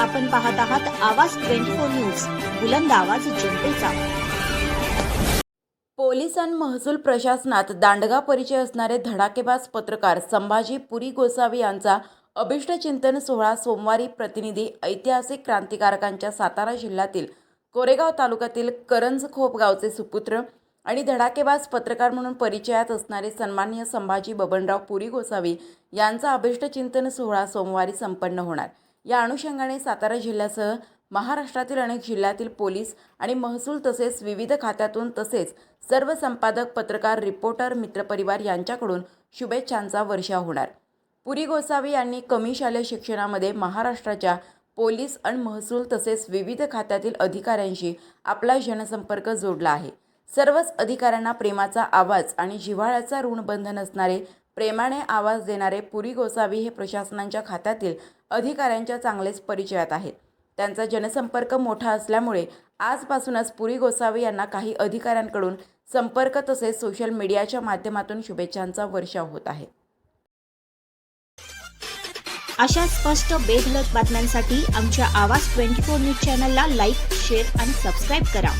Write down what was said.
आपण पाहत आहात आवाज ट्वेंटी फोर न्यूज बुलंद आवाज जनतेचा. पोलीस आणि महसूल प्रशासनात दांडगा परिचय असणारे धडाकेबाज पत्रकार संभाजी पुरी गोसावी यांचा अभिष्टचिंतन सोहळा सोमवारी प्रतिनिधी ऐतिहासिक क्रांतिकारकांच्या सातारा जिल्ह्यातील कोरेगाव तालुक्यातील करंजखोप गावचे सुपुत्र आणि धडाकेबाज पत्रकार म्हणून परिचयात असणारे सन्मान्य संभाजी बबनराव पुरी गोसावी यांचा अभिष्टचिंतन सोहळा सोमवारी संपन्न होणार. या अनुषंगाने सातारा जिल्ह्यासह महाराष्ट्रातील अनेक जिल्ह्यातील पोलीस आणि महसूल तसेच विविध खात्यातून तसेच सर्व संपादक पत्रकार रिपोर्टर मित्रपरिवार यांच्याकडून शुभेच्छांचा वर्षाव होणार. पुरी गोसावी यांनी कमी शालेय शिक्षणामध्ये महाराष्ट्राच्या पोलीस आणि महसूल तसेच विविध खात्यातील अधिकाऱ्यांशी आपला जनसंपर्क जोडला आहे. सर्वच अधिकाऱ्यांना प्रेमाचा आवाज आणि जिव्हाळ्याचा ऋणबंधन असणारे प्रेमाने आवाज देणारे पुरी गोसावी हे प्रशासनाच्या खात्यातील अधिकाऱ्यांच्या चांगलेच परिचयात आहेत. त्यांचा जनसंपर्क मोठा असल्यामुळे आजपासूनच पुरी गोसावी यांना काही अधिकाऱ्यांकडून संपर्क तसेच सोशल मीडियाच्या माध्यमातून शुभेच्छांचा वर्षाव होत आहे. अशा स्पष्ट बेधलक बातम्यांसाठी आमच्या आवाज ट्वेंटी फोर न्यूज चॅनलला लाईक शेअर आणि सबस्क्राईब करा.